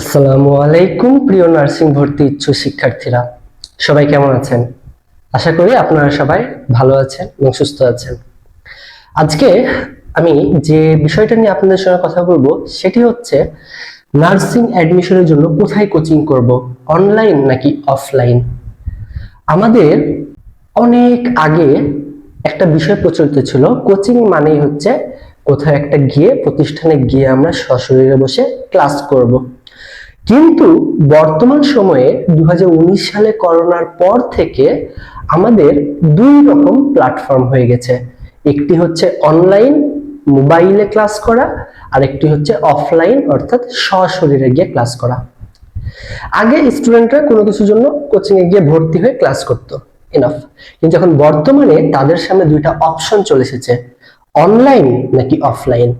আসসালামু আলাইকুম, প্রিয় নার্সিং ভর্তি ইচ্ছুক শিক্ষার্থীরা। সবাই কেমন আছেন? আশা করি আপনারা সবাই ভালো আছেন এবং সুস্থ আছেন। আজকে আমি যে বিষয়টা নিয়ে আপনাদের সঙ্গে কথা বলব, সেটি হচ্ছে নার্সিং অ্যাডমিশনের জন্য কোথায় কোচিং করব, অনলাইন নাকি অফলাইন? আমাদের অনেক আগে একটা বিষয় প্রচলিত ছিল, কোচিং মানেই হচ্ছে কোথাও একটা গিয়ে, প্রতিষ্ঠানে গিয়ে আমরা সশরীরে বসে ক্লাস করব। কিন্তু বর্তমান সময়ে দু হাজার উনিশ সালে করোনার পর থেকে আমাদের দুই রকম প্ল্যাটফর্ম হয়ে গেছে। একটি হচ্ছে অনলাইন মোবাইলে ক্লাস করা, আর একটি হচ্ছে অফলাইন অর্থাৎ সশরীরে গিয়ে ক্লাস করা। আগে স্টুডেন্টরা কোনো কিছুর জন্য কোচিংয়ে গিয়ে ভর্তি হয়ে ক্লাস করতো। এনাফ কিন্তু এখন বর্তমানে তাদের সামনে দুইটা অপশন চলে এসেছে। অনলাইন নাকি অফলাইন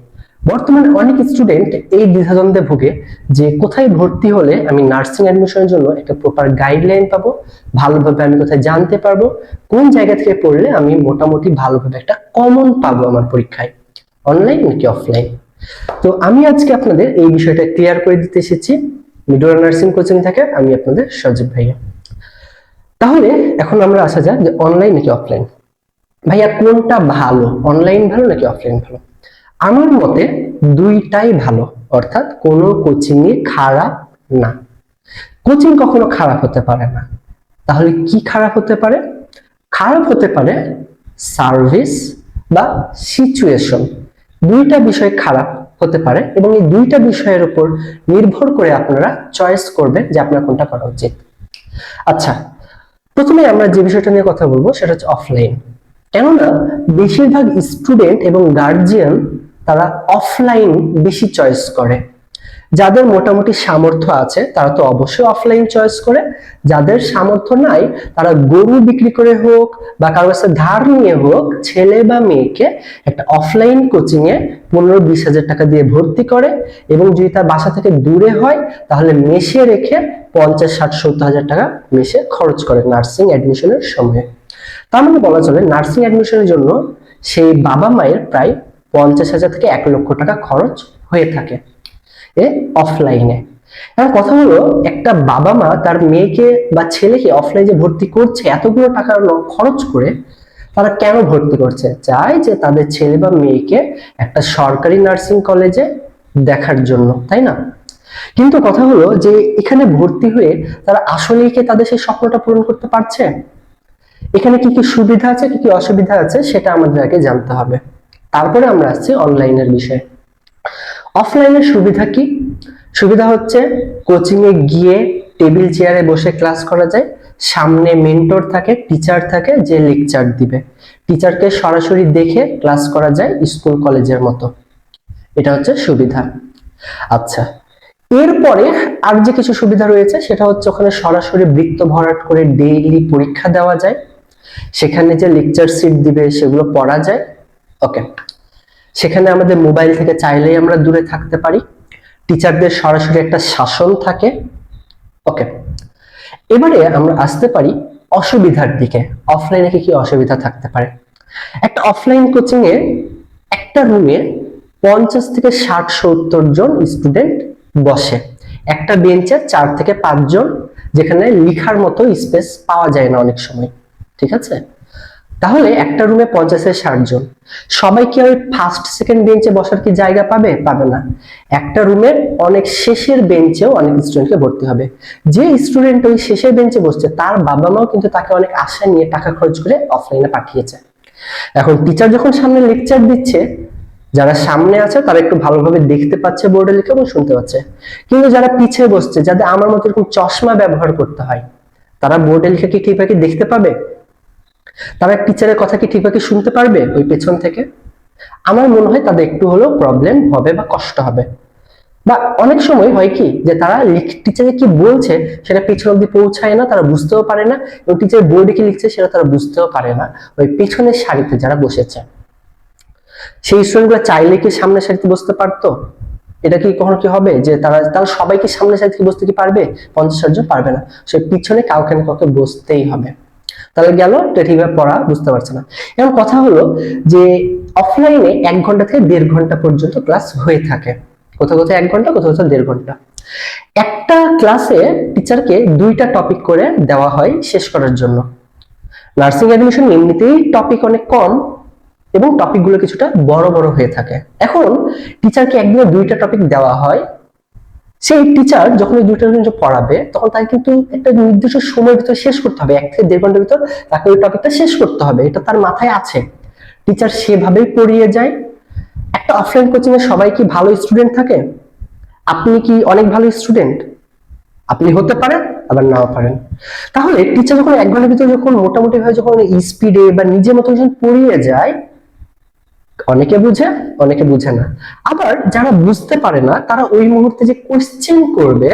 বর্তমানে অনেক স্টুডেন্ট এই দ্বিধাদ্বন্দ্বে ভুগে যে কোথায় ভর্তি হলে আমি নার্সিং অ্যাডমিশনের জন্য একটা প্রপার গাইডলাইন পাবো, ভালোভাবে আমি কোথায় জানতে পারব, কোন জায়গা থেকে পড়লে আমি মোটামুটি ভালোভাবে একটা কমন পাবো আমার পরীক্ষায় অনলাইন নাকি অফলাইন তো আমি আজকে আপনাদের এই বিষয়টা ক্লিয়ার করে দিতে এসেছি। মিডোরা নার্সিং কোচিং থেকে আমি আপনাদের সজীব ভাইয়া। তাহলে এখন আমরা আসা যাক যে অনলাইন নাকি অফলাইন ভাইয়া কোনটা ভালো? অনলাইন ভালো নাকি অফলাইন ভালো? আমার মতে দুইটাই ভালো, অর্থাৎ কোনো কোচিংই খারাপ না। কোচিং কখনো খারাপ হতে পারে না। তাহলে কি খারাপ হতে পারে? খারাপ হতে পারে সার্ভিস বা সিচুয়েশন দুইটা বিষয় খারাপ হতে পারে এবং এই দুইটা বিষয়ের উপর নির্ভর করে আপনারা চয়েস করবেন যে আপনার কোনটা করা উচিত। আচ্ছা প্রথমে আমরা যে বিষয়টা নিয়ে কথা বলব সেটা হচ্ছে অফলাইন কেননা, বেশিরভাগ স্টুডেন্ট এবং গার্জিয়ান তারা অফলাইন বেশি চয়েস করে। যাদের মোটামুটি সামর্থ্য আছে, তারা তো অবশ্যই অফলাইন চয়েস করে। যাদের সামর্থ্য নাই, তারা গরু বিক্রি করে হোক বা কারোর কাছে ধার নিয়ে হোক, ছেলে বা মেয়েকে একটা অফলাইন কোচিং এ পনেরো বিশ হাজার টাকা দিয়ে ভর্তি করে এবং যদি তার বাসা থেকে দূরে হয়, তাহলে মেশে রেখে পঞ্চাশ, ষাট, সত্তর হাজার টাকা মেশে খরচ করে নার্সিং অ্যাডমিশনের সময়। তার মানে বলা চলে নার্সিং অ্যাডমিশনের জন্য সেই বাবা মায়ের প্রায় পঞ্চাশ হাজার থেকে এক লক্ষ টাকা খরচ হয়ে থাকে এ অফলাইনে এখন কথা হলো, একটা বাবা মা তার মেয়েকে বা ছেলেকে অফলাইনে ভর্তি করছে, এতগুলো টাকা খরচ করে তারা কেন ভর্তি করছে? চায় যে তাদের ছেলে বা মেয়েকে একটা সরকারি নার্সিং কলেজে দেখার জন্য, তাই না? কিন্তু কথা হলো যে এখানে ভর্তি হয়ে তারা আসলেই কি তাদের সেই স্বপ্নটা পূরণ করতে পারছে? এখানে কি কি সুবিধা আছে, কি কি অসুবিধা আছে, সেটা আমাদের আগে জানতে হবে। তারপরে আমরা আসছি অনলাইনের বিষয়ে। অফলাইনের সুবিধা কি? সুবিধা হচ্ছে কোচিং এ গিয়ে টেবিল চেয়ারে বসে ক্লাস করা যায়। সামনে মেন্টর থাকে টিচার থাকে যে লেকচার দিবে। টিচারকে সরাসরি দেখে ক্লাস করা যায় স্কুল কলেজের মতো। এটা হচ্ছে সুবিধা। আচ্ছা এরপরে আর যে কিছু সুবিধা রয়েছে, সেটা হচ্ছে ওখানে সরাসরি বৃত্ত ভরাট করে ডেইলি পরীক্ষা দেওয়া যায়। সেখানে যে লেকচার সিট দিবে, সেগুলো পড়া যায়। ওকে সেখানে আমাদের মোবাইল থেকে চাইলেই আমরা দূরে থাকতে পারি। টিচারদের সরাসরি একটা শাসন থাকে। ওকে এবারে আমরা আসতে পারি অসুবিধার দিকে। অফলাইনে কি কি অসুবিধা থাকতে পারে? একটা অফলাইন কোচিং এ একটা রুমে পঞ্চাশ থেকে ষাট সত্তর জন স্টুডেন্ট বসে। একটা বেঞ্চে চার থেকে পাঁচজন যেখানে লিখার মতো স্পেস পাওয়া যায় না অনেক সময়। ঠিক আছে? তাহলে একটা রুমে পঞ্চাশে ষাট জন। সবাই কি ওই ফার্স্ট সেকেন্ড বেঞ্চে বসার কি জায়গা পাবে? পাবে না। একটা রুমের অনেক শেষের বেঞ্চেও অনেক স্টুডেন্টকে ভর্তি হবে। যে স্টুডেন্ট ওই শেষের বেঞ্চে বসছে, তার বাবা মাও কিন্তু তাকে অনেক আশা নিয়ে টাকা খরচ করে অফলাইনে পাঠিয়েছে। এখন টিচার যখন সামনে লেকচার দিচ্ছে, যারা সামনে আছে তারা একটু ভালোভাবে দেখতে পাচ্ছে বোর্ডে লিখে এবং শুনতে পাচ্ছে। কিন্তু যারা পিছিয়ে বসছে, যাদের আমার মতো এরকম চশমা ব্যবহার করতে হয়, তারা বোর্ডে লিখে কি ঠিকভাবে দেখতে পাবে? তারা টিচারের কথা কি ঠিকভাবে শুনতে পারবে ওই পেছন থেকে? আমার মনে হয় তাদের একটু হলেও প্রবলেম হবে বা কষ্ট হবে। বা অনেক সময় হয় কি যে তারা টিচারে কি বলছে সেটা পেছন অব্দি পৌঁছায় না, তারা বুঝতেও পারে না এবং টিচার বোর্ডে কি লিখছে সেটা তারা বুঝতেও পারে না। ওই পেছনের সারিতে যারা বসেছে। সেই স্টুডেন্টগুলো চাইলে কি সামনের সারিতে বসতে পারতো? এটা কি কখনো কি হবে যে তারা তারা সবাই কি সামনের সারিতে বসতে কি পারবে? পঞ্চাশ জন পারবে না। সে পিছনে কাউকে না কাউকে বসতেই হবে। তাহলে গেল ঠিকভাবে পড়া, বুঝতে পারছে না। এবং কথা হলো যে অফলাইনে এক ঘণ্টা থেকে দেড় ঘণ্টা পর্যন্ত ক্লাস হয়ে থাকে। কোথাও কোথাও এক ঘণ্টা, কোথাও কোথাও দেড় ঘণ্টা। একটা ক্লাসে টিচারকে দুইটা টপিক করে দেওয়া হয় শেষ করার জন্য। নার্সিং অ্যাডমিশন এমনিতেই টপিক অনেক কম এবং টপিকগুলো কিছুটা বড় বড় হয়ে থাকে। এখন টিচারকে একদিনে দুইটা টপিক দেওয়া হয়। সেই টিচার যখন ওই জিনিস পড়াবে, তখন তাকে কিন্তু একটা নির্দিষ্ট সময়ের ভিতরে শেষ করতে হবে। এক থেকে দেড় ঘণ্টার ভিতর তাকে ওই টপিকটা শেষ করতে হবে। এটা তার মাথায় আছে। টিচার সেভাবেই পড়িয়ে যায়। একটা অফলাইন কোচিং এ সবাই কি ভালো স্টুডেন্ট থাকে? আপনি কি অনেক ভালো স্টুডেন্ট আপনি হতে পারেন, আবার নাও পারেন। তাহলে টিচার যখন এক ঘণ্টার ভিতরে যখন মোটামুটি ভাবে যখন স্পিডে বা নিজের মতো যখন পড়িয়ে যায় অনেকে বুঝে অনেকে বুঝে না। আবার যারা বুঝতে পারে না, তারা ওই মুহূর্তে যে কোশ্চেন করবে,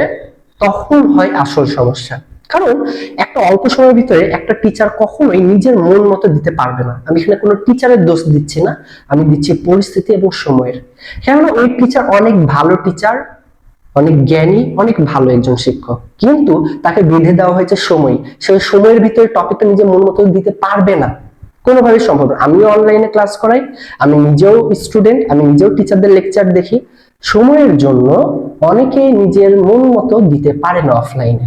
তখন হয় আসল সমস্যা। কারণ একটা অল্প সময়ের ভিতরে একটা টিচার কখনোই নিজের মন মতো দিতে পারবে না। আমি এখানে কোনো টিচারের দোষ দিচ্ছি না, আমি দিচ্ছি পরিস্থিতি এবং সময়ের। কেননা ওই টিচার অনেক ভালো টিচার অনেক জ্ঞানী, অনেক ভালো একজন শিক্ষক। কিন্তু তাকে বেঁধে দেওয়া হয়েছে সময়। সেই সময়ের ভিতরে টপিকটা নিজের মন মতো দিতে পারবে না। কোনোভাবে সম্ভব আমিও অনলাইনে ক্লাস করাই, আমি নিজেও স্টুডেন্ট আমি নিজেও টিচারদের লেকচার দেখি। সময়ের জন্য অনেকেই নিজের মন মতো দিতে পারে না অফলাইনে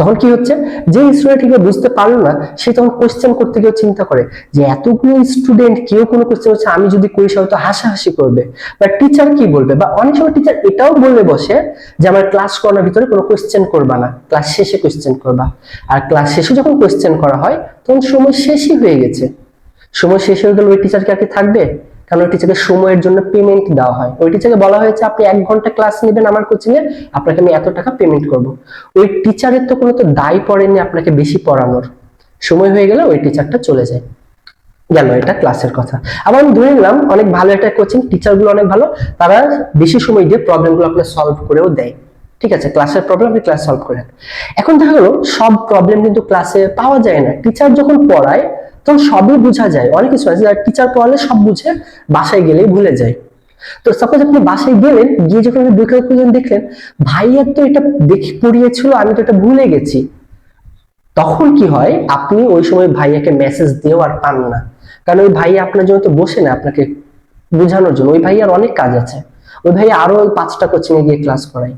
তখন কি হচ্ছে? যে স্টুডেন্ট বুঝতে পারল না, সে তখন কোশ্চেন করতে গিয়ে চিন্তা করে যে এতগুলো স্টুডেন্ট কেউ কোনো কোশ্চেন হচ্ছে আমি যদি করি হয়তো হাসাহাসি করবে। বা টিচার কি বলবে? বা অনেক সময় টিচার এটাও বলে বসে যে আমার ক্লাস করানোর ভিতরে কোনো কোশ্চেন করবা না। ক্লাস শেষে কোশ্চেন করবা। আর ক্লাস শেষে যখন কোশ্চেন করা হয়, তখন সময় শেষই হয়ে গেছে। সময় শেষ হয়ে গেলে ওই টিচার কি আর কি থাকবে? কারণ ওই টিচারকে সময়ের জন্য পেমেন্ট দেওয়া হয়। ওই টিচারকে বলা হয়েছে, আপনি এক ঘণ্টা ক্লাস নেবেন আমার কোচিং এ, আপনাকে আমি এত টাকা পেমেন্ট করব। ওই টিচারের তো কোনো তো দায় পড়েনি আপনাকে বেশি পড়ানোর। সময় হয়ে গেলে ওই টিচারটা চলে যায়। গেল এটা ক্লাসের কথা। আবার আমি ধরে নিলাম, অনেক ভালো একটা কোচিং টিচারগুলো অনেক ভালো, তারা বেশি সময় দিয়ে প্রবলেমগুলো আপনার সলভ করেও দেয়। ঠিক আছে ক্লাসের প্রবলেম আপনি ক্লাস সলভ করেন। এখন দেখা গেলো, সব প্রবলেম কিন্তু ক্লাসে পাওয়া যায় না। টিচার যখন পড়ায় তখন সবই বোঝা যায়। অনেক কিছু আছে টিচার পড়ালে সব বুঝে, বাসায় গেলেই ভুলে যায়। তো সাপোজ আপনি বাসায় গেলেন, গিয়ে যখন দুই পর্যন্ত দেখলেন ভাইয়ার তো এটা দেখে, পড়িয়েছিল, আমি তো এটা ভুলে গেছি। তখন কি হয়? আপনি ওই সময় ভাইয়াকে মেসেজ দিয়েও আর পান না। কারণ ওই ভাইয়া আপনার জন্য তো বসে না আপনাকে বোঝানোর জন্য। ওই ভাইয়ার অনেক কাজ আছে। ওই ভাইয়া আরও পাঁচটা কোচিং এ গিয়ে ক্লাস করায়।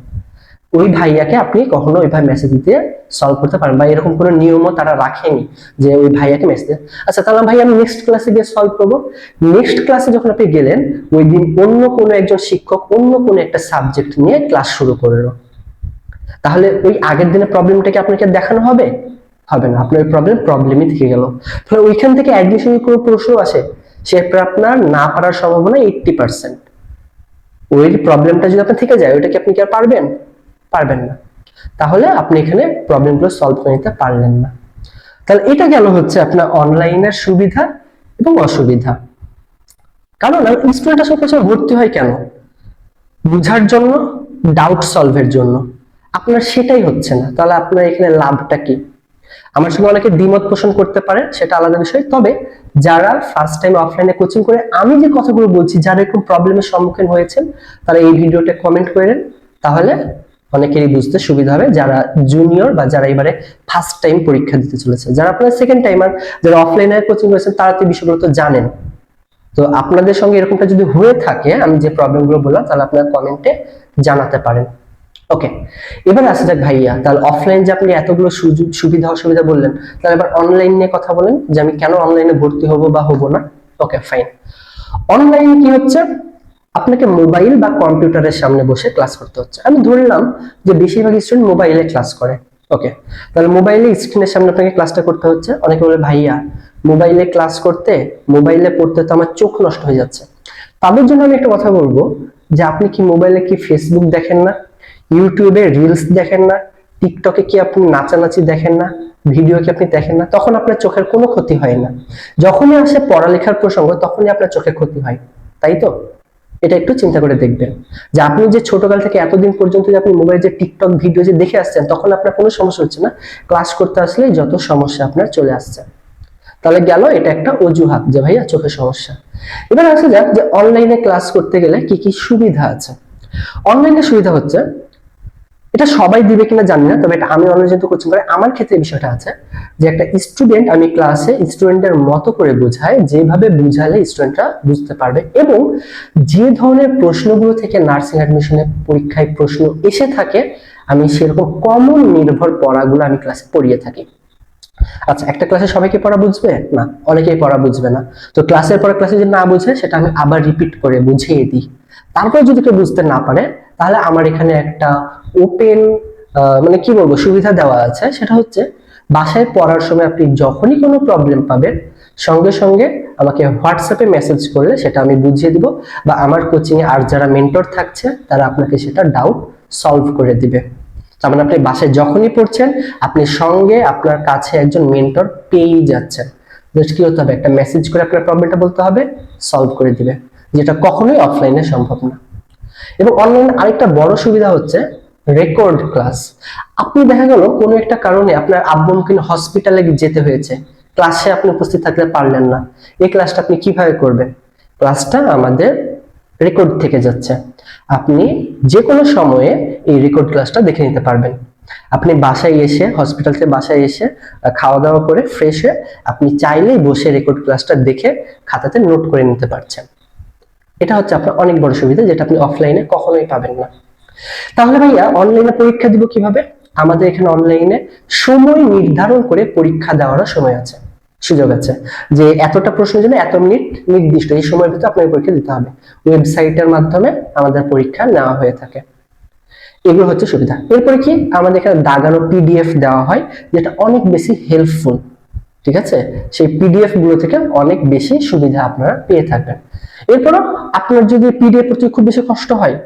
ওই ভাইয়াকে আপনি কখনো ওইভাবে মেসেজ দিতে সলভ করতে পারেন বা এরকম কোনো নিয়মও তারা রাখেনি যে ওই ভাইয়াকে মেসেজ আচ্ছা তাহলে ভাই, আমি নেক্সট ক্লাসে গিয়ে সলভ করব। নেক্সট ক্লাসে যখন আপনি গেলেন, ওই দিন অন্য কোনো একজন শিক্ষক অন্য কোনো একটা সাবজেক্ট নিয়ে ক্লাস শুরু করল। তাহলে ওই আগের দিনের প্রবলেমটাকে আপনাকে দেখানো হবে? হবে না। আপনার প্রবলেম প্রবলেমই থেকে গেল। তাহলে ওইখান থেকে অ্যাডমিশনের কোনো প্রশ্ন আসে? সেটা আপনার না পারার সম্ভাবনা এইটটি পার্সেন্ট ওই প্রবলেমটা যদি আপনার থেকে যায় ওইটাকে আপনি কি আর পারবেন? পারবেন না। তাহলে আপনি এখানে প্রবলেমগুলো সলভ করে নিতে পারলেন না। তাহলে এটা গেল হচ্ছে আপনার অনলাইনের সুবিধা এবং অসুবিধা। কারণ স্টুডেন্ট আসলে পেছনে ভর্তি হয় কেন? বুঝার জন্য ডাউট সলভের জন্য। আপনার সেটাই হচ্ছে না। তাহলে আপনার এখানে লাভটা কি? আমার সঙ্গে অনেকে দ্বিমত পোষণ করতে পারে, সেটা আলাদা বিষয়। তবে যারা ফার্স্ট টাইম অফলাইনে কোচিং করে, আমি যে কথাগুলো বলছি যারা এরকম প্রবলেমের সম্মুখীন হয়েছেন, তারা এই ভিডিওটা কমেন্ট করেন তাহলে অনেকেরই বুঝতে সুবিধা হবে যারা জুনিয়র বা যারা এবারে ফার্স্ট টাইম পরীক্ষা দিতে চলেছে। যারা আপনারা সেকেন্ড টাইমার যারা অফলাইনে কোচিং করেছেন, তারা তো বিষয়গুলো তো জানেন। তো আপনাদের সঙ্গে এরকমটা যদি হয়ে থাকে, আমি যে প্রবলেমগুলো বললাম, তাহলে আপনারা কমেন্টে জানাতে পারেন। ওকে এবার আসা যাক ভাইয়া, তাহলে অফলাইন যে আপনি এতগুলো সুযোগ, সুবিধা, অসুবিধা বললেন, তাহলে এবার অনলাইন নিয়ে কথা বলেন যে আমি কেন অনলাইনে ভর্তি হব বা হব না। ওকে ফাইন অনলাইনে কি হচ্ছে? আপনাকে মোবাইল বা কম্পিউটারের সামনে বসে ক্লাস করতে হচ্ছে। আমি ধরলাম যে বেশিরভাগ স্টুডেন্ট মোবাইলে ক্লাস করে। ওকে তাহলে মোবাইলে স্ক্রিনের সামনে আপনাকে ক্লাসটা করতে হচ্ছে। অনেকে বলে, ভাইয়া মোবাইলে ক্লাস করতে মোবাইলে পড়তে তো আমার চোখ নষ্ট হয়ে যাচ্ছে। তাদের জন্য আমি একটা কথা বলব, যে আপনি কি মোবাইলে কি ফেসবুক দেখেন না? ইউটিউবে রিলস দেখেন না? টিকটকে কি আপনি নাচানাচি দেখেন না? ভিডিও কি আপনি দেখেন না? তখন আপনার চোখের কোনো ক্ষতি হয় না। যখনই আসে পড়ালেখার প্রসঙ্গ, তখনই আপনার চোখের ক্ষতি হয়। তাই তো? এটা একটু চিন্তা করে দেখবেন। যে আপনি যে ছোটকাল থেকে এতদিন পর্যন্ত যে আপনি মোবাইলে যে টিকটক ভিডিও যে দেখে আসছেন, তখন আপনার কোনো সমস্যা হচ্ছে না। ক্লাস করতে আসলে যত সমস্যা আপনার চলে আসছে। তাহলে গেল এটা একটা অজুহাত যে ভাইয়া চোখের সমস্যা। এবার আসা যাক যে অনলাইনে ক্লাস করতে গেলে কি কি সুবিধা আছে। অনলাইনে সুবিধা হচ্ছে এটা সবাই দিবে কিনা জানি না, তবে এটা আমি অনলাইন যেহেতু কোচিং করে আমার ক্ষেত্রে বিষয়টা আছে যে একটা স্টুডেন্ট আমি ক্লাসে স্টুডেন্টের মতো করে বোঝাই যেভাবে বুঝালে স্টুডেন্টরা বুঝতে পারবে এবং যে ধরনের প্রশ্নগুলো থেকে নার্সিং অ্যাডমিশনের পরীক্ষায় প্রশ্ন এসে থাকে, আমি সেরকম কমন নির্ভর পড়াগুলো আমি ক্লাসে পড়িয়ে থাকি। আচ্ছা একটা ক্লাসে সবাইকে পড়া বুঝবে? না, অনেকেই পড়া বুঝবে না। তো ক্লাসের পরে ক্লাসে যদি না বুঝে, সেটা আমি আবার রিপিট করে বুঝিয়ে দিই। তারপর যদি কেউ বুঝতে না পারে তাহলে আমার এখানে একটা ওপেন মানে কি বলব, সুবিধা দেওয়া আছে। সেটা হচ্ছে, বাসায় পড়ার সময় আপনি যখনই কোনো প্রবলেম পাবেন, সঙ্গে সঙ্গে আমাকে হোয়াটসঅ্যাপে মেসেজ করলে সেটা আমি বুঝিয়ে দিব বা আমার কোচিং এ আর যারা মেন্টর থাকছে, তারা আপনাকে সেটা ডাউট সলভ করে দিবে। তার মানে আপনি বাসায় যখনই পড়ছেন, আপনি সঙ্গে আপনার কাছে একজন মেন্টর পেয়েই যাচ্ছেন। জাস্ট কি হতে হবে? একটা মেসেজ করে আপনার প্রবলেমটা বলতে হবে সলভ করে দিবে, যেটা কখনোই অফলাইনে সম্ভব না। এবং অনলাইনে আরেকটা বড় সুবিধা হচ্ছে রেকর্ড ক্লাস আপনি দেখা গেল কোনো একটা কারণে আপনার আব্বু কিনা হসপিটালে যেতে হয়েছে। ক্লাসে আপনি উপস্থিত থাকতে পারলেন না। এই ক্লাসটা আপনি কীভাবে করবেন? ক্লাসটা আমাদের রেকর্ড থেকে যাচ্ছে। আপনি যে কোনো সময়ে এই রেকর্ড ক্লাসটা দেখে নিতে পারবেন। আপনি বাসায় এসে হসপিটাল থেকে বাসায় এসে খাওয়া দাওয়া করে ফ্রেশ হয়ে আপনি চাইলেই বসে রেকর্ড ক্লাসটা দেখে খাতাতে নোট করে নিতে পারছেন। এটা হচ্ছে আপনার অনেক বড় সুবিধা যেটা আপনি অফলাইনে কখনোই পাবেন না। তাহলে ভাইয়া অনলাইনে পরীক্ষা দিব কীভাবে? আমাদের এখানে অনলাইনে সময় নির্ধারণ করে পরীক্ষা দেওয়ারও সময় আছে। সুযোগ আছে যে এতটা প্রশ্নের জন্য এত মিনিট নির্দিষ্ট, এই সময়ের ভিতরে আপনাকে পরীক্ষা দিতে হবে। ওয়েবসাইটের মাধ্যমে আমাদের পরীক্ষা নেওয়া হয়ে থাকে। এগুলো হচ্ছে সুবিধা। এরপরে কি? আমাদের এখানে দাগানো পিডিএফ দেওয়া হয়, যেটা অনেক বেশি হেল্পফুল ঠিক আছে? সেই পিডিএফগুলো থেকে অনেক বেশি সুবিধা আপনারা পেয়ে থাকবেন। এরপরও আপনার যদি পিডিএফ পড়তে খুব বেশি কষ্ট হয়,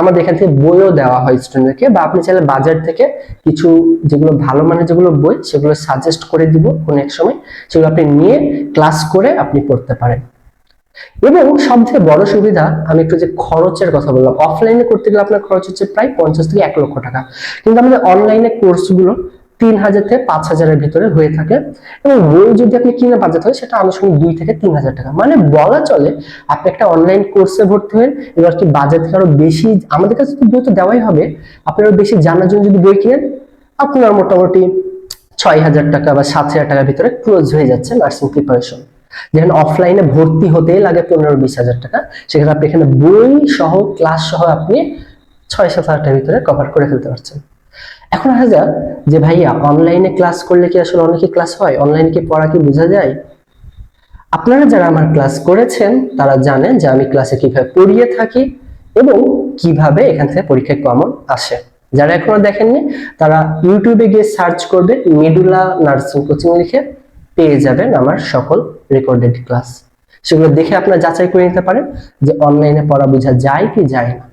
আমাদের এখান থেকে বইও দেওয়া হয় স্টুডেন্টদেরকে বা আপনি চাইলে বাজার থেকে কিছু যেগুলো ভালো মানের যেগুলো বই, সেগুলো সাজেস্ট করে দিব কোনো এক সময়। সেগুলো আপনি নিয়ে ক্লাস করে আপনি পড়তে পারেন। এবং সব থেকে বড় সুবিধা, আমি একটু যে খরচের কথা বললাম অফলাইনে করতে গেলে আপনার খরচ হচ্ছে প্রায় পঞ্চাশ থেকে এক লক্ষ টাকা। কিন্তু আমাদের অনলাইনে কোর্সগুলো তিন হাজার থেকে পাঁচ হাজারের ভিতরে হয়ে থাকে। এবং বই যদি আপনি কিনে বাজেট হয় সেটা আনুষঙ্গিক দুই থেকে তিন হাজার টাকা। মানে বলা চলে, আপনি একটা অনলাইন কোর্সে ভর্তি হন এবার কি বাজেট থেকে আরও বেশি, আমাদের কাছে তো বই তো দেওয়াই হবে। আপনার আরও বেশি জানার জন্য যদি বই কিনেন, আপনার মোটামুটি ছয় হাজার টাকা বা সাত হাজার টাকার ভিতরে ক্লোজ হয়ে যাচ্ছে নার্সিং প্রিপারেশন যেখানে অফলাইনে ভর্তি হতেই লাগে পনেরো বিশ হাজার টাকা। সেখানে আপনি এখানে বই সহ ক্লাস সহ আপনি ছয় সাত হাজার টাকার ভিতরে কভার করে ফেলতে পারছেন। এখন আসা যাক যে ভাইয়া অনলাইনে ক্লাস করলে কি আসলে অনেকে ক্লাস হয়? অনলাইনে কি পড়া কি বোঝা যায়? আপনারা যারা আমার ক্লাস করেছেন, তারা জানেন যে আমি ক্লাসে কীভাবে পড়িয়ে থাকি এবং কীভাবে এখান থেকে পরীক্ষায় কমন আসে। যারা এখনও দেখেননি, তারা ইউটিউবে গিয়ে সার্চ করবে মেডুলা নার্সিং কোচিং লিখে পেয়ে যাবেন আমার সকল রেকর্ডেড ক্লাস সেগুলো দেখে আপনারা যাচাই করে নিতে পারেন যে অনলাইনে পড়া বোঝা যায় কি যায় না।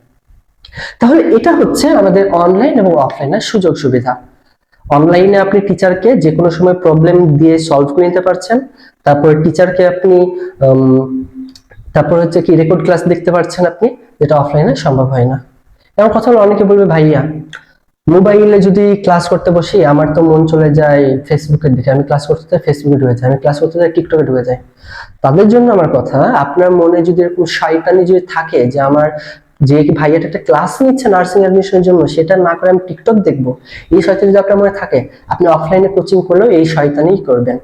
তাহলে এটা হচ্ছে আমাদের অনলাইন এবং অফলাইনের সুযোগ সুবিধা। অনলাইনে আপনি টিচারকে যে কোনো সময় প্রবলেম দিয়ে সলভ করে নিতে পারছেন। তারপরে টিচারকে আপনি তারপর হচ্ছে কি রেকর্ড ক্লাস দেখতে পাচ্ছেন আপনি, যেটা অফলাইনে সম্ভব হয় না। এমন কথা অনেকে বলবে, ভাইয়া মোবাইলে যদি ক্লাস করতে বসি, আমার তো মন চলে যায় ফেসবুকের দিকে। আমি ক্লাস করতে যাই ফেসবুকে ঢুকে যাই। আমি ক্লাস করতে যাই টিকটকে ঢুকে যাই। তাদের জন্য আমার কথা, আপনার মনে যদি এরকম শয়তানি যদি থাকে যে আমার যে ভাইয়াটা একটা ক্লাস নিচ্ছে নার্সিং অ্যাডমিশনের জন্য, সেটা না করে আমি টিকটক দেখব। এই শয়তানি যদি আপনার মনে থাকে, আপনি অফলাইনে কোচিং করলেও এই শয়তানিই করবেন।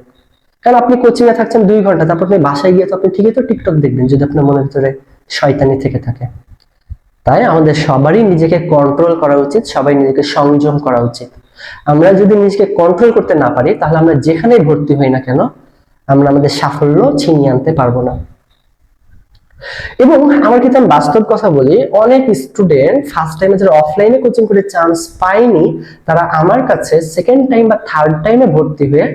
কারণ আপনি কোচিং এ থাকছেন দুই ঘণ্টা, তারপর আপনি বাসায় গিয়ে তো আপনি ঠিকই তো টিকটক দেখবেন, যদি আপনার মনের ভিতরে শয়তানি থেকে থাকে। তাই আমাদের সবারই নিজেকে কন্ট্রোল করা উচিত, সবাই নিজেকে সংযম করা উচিত। আমরা যদি নিজেকে কন্ট্রোল করতে না পারি, তাহলে আমরা যেখানেই ভর্তি হই না কেন, আমরা আমাদের সাফল্য ছিনিয়ে আনতে পারব না। এবং আমার কিন্তু আমি বাস্তব কথা বলি, অনেক স্টুডেন্ট ফার্স্ট টাইমে যারা অফলাইনে কোচিং করে চান্স পায়নি, তারা আমার কাছে সেকেন্ড টাইম বা থার্ড টাইমে ভর্তি হয়ে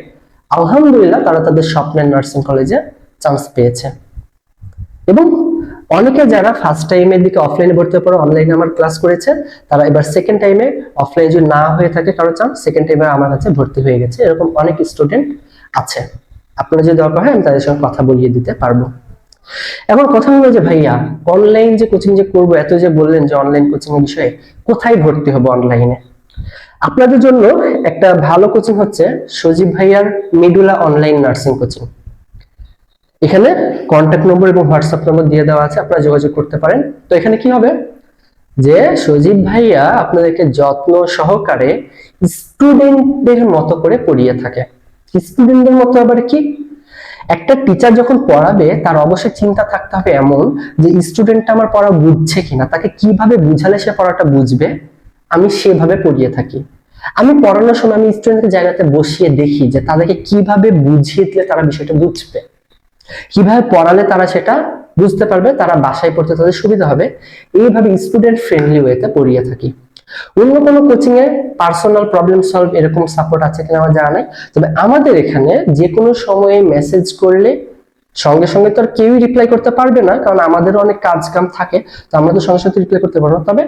আলহামদুলিল্লাহ তারা তাদের স্বপ্নের নার্সিং কলেজে চান্স পেয়েছে। এবং অনেকে যারা ফার্স্ট টাইমের দিকে অফলাইনে ভর্তি হওয়ার পর অনলাইনে আমার ক্লাস করেছে, তারা এবার সেকেন্ড টাইমে অফলাইন যদি না হয়ে থাকে কারও চান্স সেকেন্ড টাইমে আমার কাছে ভর্তি হয়ে গেছে। এরকম অনেক স্টুডেন্ট আছে। আপনারা যদি দরকার হয়, আমি তাদের সঙ্গে কথা বলিয়ে দিতে পারব। এখন কথা হলো যে ভাইয়া অনলাইন যে কোচিং যে করব, এত যে বললেন যে অনলাইন কোচিং এর বিষয়ে, কোথায় ভর্তি হব অনলাইনে আপনাদের জন্য একটা ভালো কোচিং হচ্ছে সজীব ভাইয়ার মিডুলা অনলাইন নার্সিং কোচিং এখানে কন্ট্যাক্ট নম্বর এবং হোয়াটসঅ্যাপ নম্বর দিয়ে দেওয়া আছে, আপনারা যোগাযোগ করতে পারেন। তো এখানে কি হবে? যে সজীব ভাইয়া আপনাদেরকে যত্ন সহকারে স্টুডেন্টদের মতো করে পড়িয়ে থাকে। স্টুডেন্টদের মতো আবার কি? একটা টিচার যখন পড়াবে, তার অবশ্যই চিন্তা থাকতে হবে এমন যে স্টুডেন্টটা আমার পড়া বুঝছে কিনা? তাকে কীভাবে বুঝালে সে পড়াটা বুঝবে? আমি সেভাবে পড়িয়ে থাকি। আমি পড়ানোর সময় আমি স্টুডেন্টকে জায়গাতে বসিয়ে দেখি যে, তাদেরকে কীভাবে বুঝিয়ে দিলে তারা বিষয়টা বুঝবে? কীভাবে পড়ালে তারা সেটা বুঝতে পারবে? তারা বাসায় পড়তে তাদের সুবিধা হবে। এইভাবে স্টুডেন্ট ফ্রেন্ডলি ওয়েতে পড়িয়ে থাকি। অন্য কোনো কোচিং এ পার্সোনাল প্রবলেম সলভ এরকম সাপোর্ট আছে কিনা আমার জানা নাই। তবে আমাদের এখানে যে কোনো সময়ে মেসেজ করলে সঙ্গে সঙ্গে তো আর কেউই রিপ্লাই করতে পারবে না, কারণ আমাদেরও অনেক কাজ কাম থাকে, তো আমরা তো সঙ্গে সঙ্গে রিপ্লাই করতে পারব তবে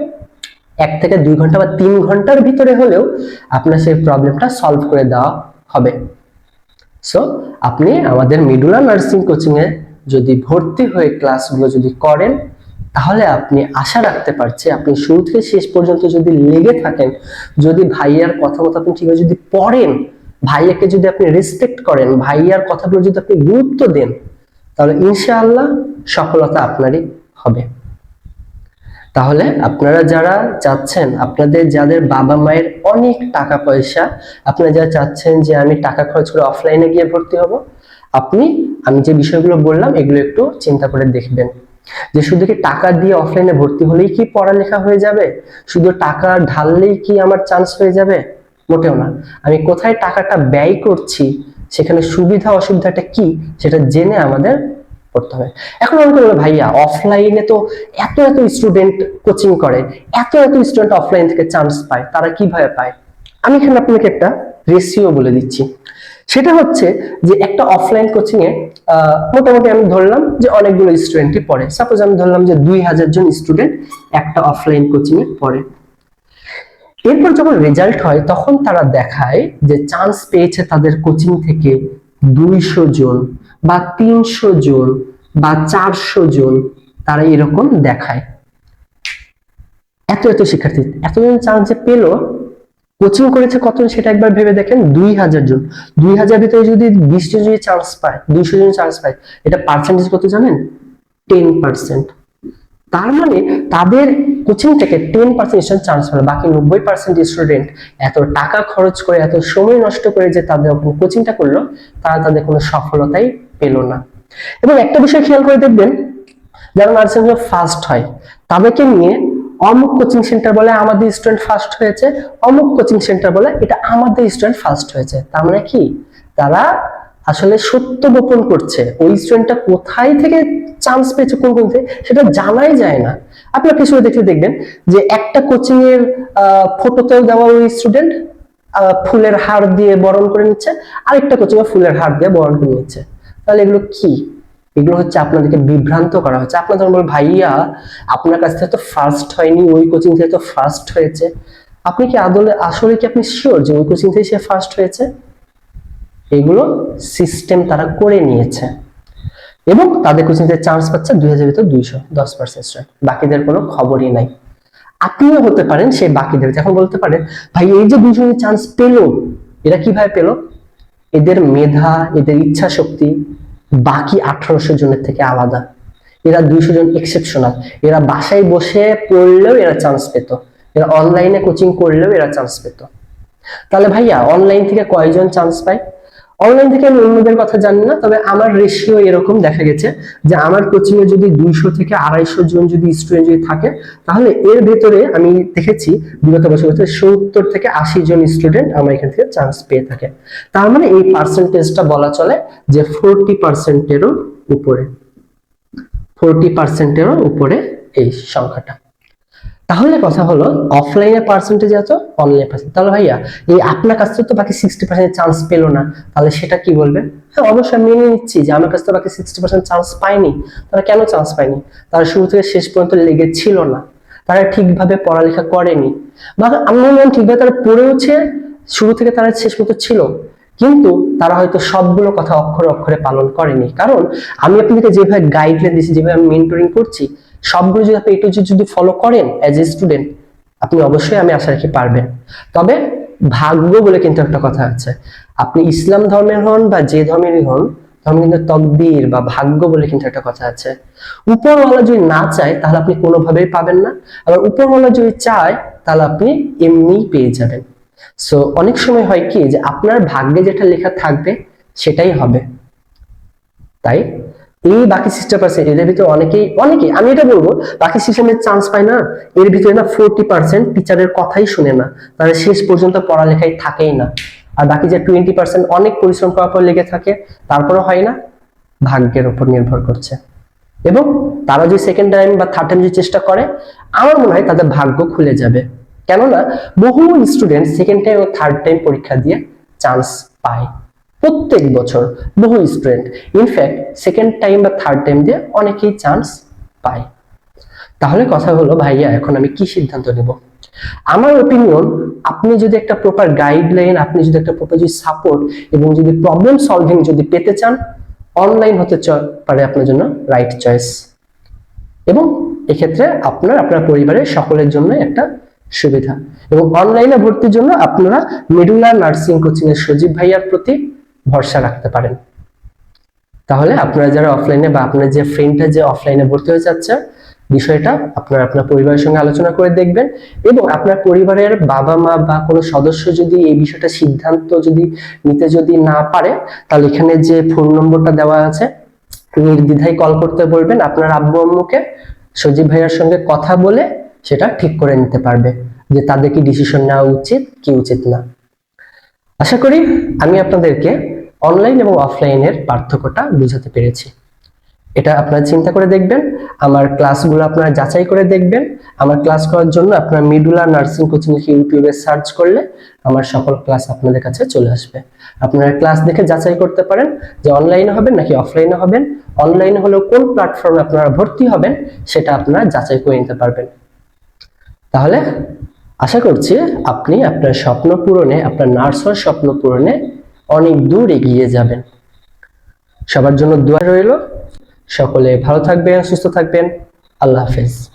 এক থেকে দুই ঘণ্টা বা তিন ঘণ্টার ভিতরে হলেও আপনার সেই প্রবলেমটা সলভ করে দেওয়া হবে। সো আপনি আমাদের মিডুলা নার্সিং কোচিং এ যদি ভর্তি হয়ে ক্লাসগুলো যদি করেন তাহলে আপনি আশা রাখতে পারছি, আপনি শুরু থেকে শেষ পর্যন্ত যদি লেগে থাকেন, যদি ভাইয়ার কথা মতো আপনি ঠিকভাবে যদি পড়েন, ভাইয়াকে যদি আপনি রেসপেক্ট করেন, ভাইয়ার কথাগুলো যদি আপনি গুরুত্ব দেন, তাহলে ইনশাআল্লাহ সফলতা আপনারই হবে। তাহলে আপনারা যারা চাচ্ছেন, আপনাদের যাদের বাবা মায়ের অনেক টাকা পয়সা, আপনারা যারা চাচ্ছেন যে আমি টাকা খরচ করে অফলাইনে গিয়ে ভর্তি হব, আপনি, আমি যে বিষয়গুলো বললাম, এগুলো একটু চিন্তা করে দেখবেন। যে শুধু কি টাকা দিয়ে অফলাইনে ভর্তি হলেই কি পড়ালেখা হয়ে যাবে? শুধু টাকা ঢাললেই কি আমার চান্স হয়ে যাবে? মোটেও না। আমি কোথায় টাকাটা ব্যয় করছি, সেখানে সুবিধা অসুবিধাটা কি, সেটা জেনে আমাদের করতে হবে। এখন অনেকে বলে ভাইয়া অফলাইনে তো এত এত স্টুডেন্ট কোচিং করে, এত এত স্টুডেন্ট অফলাইন থেকে চান্স পায়, তারা কীভাবে পায়? আমি এখানে আপনাকে একটা রেশিও বলে দিচ্ছি। সেটা হচ্ছে যে একটা অফলাইন কোচিং এ মোটামুটি আমি ধরলাম যে অনেকগুলো স্টুডেন্টই পড়ে। সাপোজ আমি ধরলাম যে দুই হাজার জন স্টুডেন্ট একটা অফলাইন কোচিং এ পড়ে। এরপর যখন রেজাল্ট হয়, তখন তারা দেখায় যে চান্স পেয়েছে তাদের কোচিং থেকে দুইশো জন বা তিনশো জন বা চারশো জন তারা এরকম দেখায়। এত এত শিক্ষার্থী, এতজন চান্স যে পেল কোচিং করেছে কতজন সেটা একবার ভেবে দেখেন, দুই হাজার জন। দুই হাজার ভিতরে যদি বিশ জন যদি চান্স পায়, দুইশো জন চান্স পায়, এটা পার্সেন্টেজ কত জানেন? টেন পার্সেন্ট তার মানে তাদের কোচিং থেকে টেন পার্সেন্ট স্টুডেন্ট চান্স পেল, বাকি নব্বই পার্সেন্ট স্টুডেন্ট এত টাকা খরচ করে, এত সময় নষ্ট করে যে তাদের কোচিংটা করল, তারা তাদের কোনো সফলতাই পেল না। এবং একটা বিষয় খেয়াল করে দেখবেন, যারা নার্সিং ফার্স্ট হয়, তাদেরকে নিয়ে অমুক কোচিং সেন্টার বলে আমাদের স্টুডেন্ট ফার্স্ট হয়েছে, অমুক কোচিং সেন্টার বলে এটা আমাদের স্টুডেন্ট ফার্স্ট হয়েছে। তার মানে কি? তারা আসলে সত্য গোপন করছে। ওই স্টুডেন্টটা কোথায় থেকে চান্স পেয়েছে, কোন কোন থেকে, সেটা জানাই যায় না। আপনি কিছু দেখলে দেখবেন যে একটা কোচিং এর ফটোতেও দেওয়া ওই স্টুডেন্ট ফুলের হার দিয়ে বরণ করে নিচ্ছে, আরেকটা কোচিং এ ফুলের হার দিয়ে বরণ করে নিচ্ছে। তাহলে এগুলো কি? এগুলো হচ্ছে আপনাদেরকে বিভ্রান্ত করা হচ্ছে। আপনার ধরুন ভাইয়া, আপনার কাছ থেকে তো ফার্স্ট হয়নি, ওই কোচিং থেকে তো ফার্স্ট হয়েছে। আপনি কি আদলে, আসলে কি আপনি শিওর যে ওই কোচিং থেকে সে ফার্স্ট হয়েছে? এগুলো সিস্টেম তারা করে নিয়েছে। এবং তাদের কোচিং থেকে চান্স পাচ্ছে দুই হাজার ভিতর দুইশো, দশ পার্সেন্ট বাকিদের কোনো খবরই নাই। আপনিও হতে পারেন সেই বাকিদের। এখন বলতে পারেন, ভাই, এই যে দুইজন চান্স পেল, এরা কীভাবে পেল? এদের মেধা, এদের ইচ্ছা শক্তি বাকি আঠারোশো জনের থেকে আলাদা। এরা দুইশো জন এক্সেপশনাল এরা বাসায় বসে পড়লেও এরা চান্স পেত। এরা অনলাইনে কোচিং করলেও এরা চান্স পেত। তাহলে ভাইয়া অনলাইন থেকে কয়জন চান্স পায়? অনলাইন থেকে আমি অন্যদের কথা জানি না, তবে আমার রেশিও এরকম দেখা গেছে যে আমার কোচিং এ যদি দুইশো থেকে আড়াইশো জন যদি স্টুডেন্ট যদি থাকে, তাহলে এর ভেতরে আমি দেখেছি বিগত বছর ভিতরে সত্তর থেকে আশি জন স্টুডেন্ট আমার এখান থেকে চান্স পেয়ে থাকে। তার মানে এই পার্সেন্টেজটা বলা চলে যে ফোরটি পার্সেন্টেরও উপরে। ফোরটি পার্সেন্টেরও উপরে এই সংখ্যাটা। তাহলে কথা হলো অফলাইনে পার্সেন্টেজ এত অনলাইনে পার্সেন্ট তাহলে ভাইয়া, এই আপনার কাছ থেকে তো বাকি সিক্সটি পার্সেন্ট চান্স পেল না। তাহলে সেটা কি বলবে? হ্যাঁ অবশ্যই আমি মেনে নিচ্ছি যে আমার কাছ থেকে বাকি সিক্সটি পার্সেন্ট চান্স পায়নি তারা কেন চান্স পায়নি তারা শুরু থেকে শেষ পর্যন্ত লেগে ছিল না। তারা ঠিকভাবে পড়ালেখা করেনি। বা আমি মনে ঠিকভাবে তারা পড়েওছে, শুরু থেকে তারা শেষ পর্যন্ত ছিল। কিন্তু তারা হয়তো সবগুলো কথা অক্ষরে অক্ষরে পালন করেনি। কারণ আমি আপনাদেরকে যেভাবে গাইডলাইন দিচ্ছি যেভাবে আমি মেন্টরিং করছি সবগুলো যদি আপনি একটু যদি ফলো করেন অ্যাজ এ স্টুডেন্ট আপনি অবশ্যই আমি আশা রাখি পারবেন। তবে ভাগ্য বলে কিন্তু একটা কথা আছে। আপনি ইসলাম ধর্মের হন বা যে ধর্মেরই হন, ধর্মে কিন্তু তকদির বা ভাগ্য বলে কিন্তু একটা কথা আছে। উপরওয়ালা যদি না চায়, তাহলে আপনি কোনোভাবেই পাবেন না। আবার উপরওয়ালা যদি চায়, তাহলে আপনি এমনিই পেয়ে যাবেন। সো অনেক সময় হয় কি যে আপনার ভাগ্যে যেটা লেখা থাকবে, সেটাই হবে। তাই এই বাকি সিস্টেম পার্সেন্ট এদের ভিতরে অনেকেই অনেকেই, আমি এটা বলব, বাকি সিস্টেমে চান্স পায় না, এর ভিতরে না ফোরটি পার্সেন্ট টিচারের কথাই শুনে না তারা শেষ পর্যন্ত পড়ালেখায় থাকেই না। আর বাকি যে টোয়েন্টি পার্সেন্ট অনেক পরিশ্রম করার পর লেগে থাকে তারপরে হয় না, ভাগ্যের উপর নির্ভর করছে। এবং তারা যে সেকেন্ড টাইম বা থার্ড টাইম যদি চেষ্টা করে, আমার মনে হয় তাদের ভাগ্য খুলে যাবে। কেননা, বহু স্টুডেন্ট সেকেন্ড টাইম ও থার্ড টাইম পরীক্ষা দিয়ে চান্স পায়। প্রত্যেক বছর বহু student in fact second time বা থার্ড টাইম দিয়ে অনেকেই চান্স পায়। তাহলে কথা হলো, ভাইয়া, এখন আমি কি সিদ্ধান্ত নেব? আমার ওপিনিয়ন আপনি যদি একটা প্রপার গাইডলাইন আপনি যদি একটা প্রপার যদি সাপোর্ট এবং যদি প্রবলেম সলভিং যদি পেতে চান অনলাইন হতে পারে আপনার জন্য রাইট চয়েস এবং এক্ষেত্রে আপনার আপনার পরিবারের সকলের জন্য একটা সুবিধা। এবং অনলাইনে ভর্তির জন্য আপনারা মেডুলার নার্সিং কোচিং এর সজীব ভাইয়ার প্রতি ভরসা রাখতে পারেন। তাহলে আপনারা যারা অফলাইনে বা আপনার যে ফ্রেন্ডটা যে অফলাইনে ভর্তি হয়ে যাচ্ছে, বিষয়টা আপনারা আপনার পরিবারের সঙ্গে আলোচনা করে দেখবেন এবং আপনার পরিবারের বাবা মা বা কোনো সদস্য যদি এই বিষয়টা সিদ্ধান্ত যদি নিতে যদি না পারে, তাহলে এখানে যে ফোন নম্বরটা দেওয়া আছে, নির্দ্বিধায় কল করতে বলবেন। আপনার আব্বু আম্মুকে সজীব ভাইয়ার সঙ্গে কথা বলে সেটা ঠিক করে নিতে পারবে যে তাদের কি ডিসিশন নেওয়া উচিত, কি উচিত না। আশা করি আমি আপনাদেরকে অনলাইন এবং অফলাইনের পার্থক্যটা বুঝাতে পেরেছি। এটা আপনারা চিন্তা করে দেখবেন, আমার ক্লাসগুলো আপনারা যাচাই করে দেখবেন, আমার ক্লাস করার জন্য আপনার মিডুলা নার্সিং কোচিং ইউটিউবে সার্চ করলে আমার সকল ক্লাস আপনাদের কাছে চলে আসবে। আপনারা ক্লাস দেখে যাচাই করতে পারেন যে অনলাইনে হবেন নাকি অফলাইনে হবেন। অনলাইনে হলেও কোন প্ল্যাটফর্মে আপনারা ভর্তি হবেন সেটা আপনারা যাচাই করে নিতে পারবেন। তাহলে আশা করছি আপনি আপনার স্বপ্ন পূরণে, আপনার নার্স হওয়ার স্বপ্ন পূরণে অনেক দূর এগিয়ে যাবেন। সবার জন্য দোয়া রইল। সকলে ভালো থাকবেন, সুস্থ থাকবেন। আল্লাহ হাফেজ।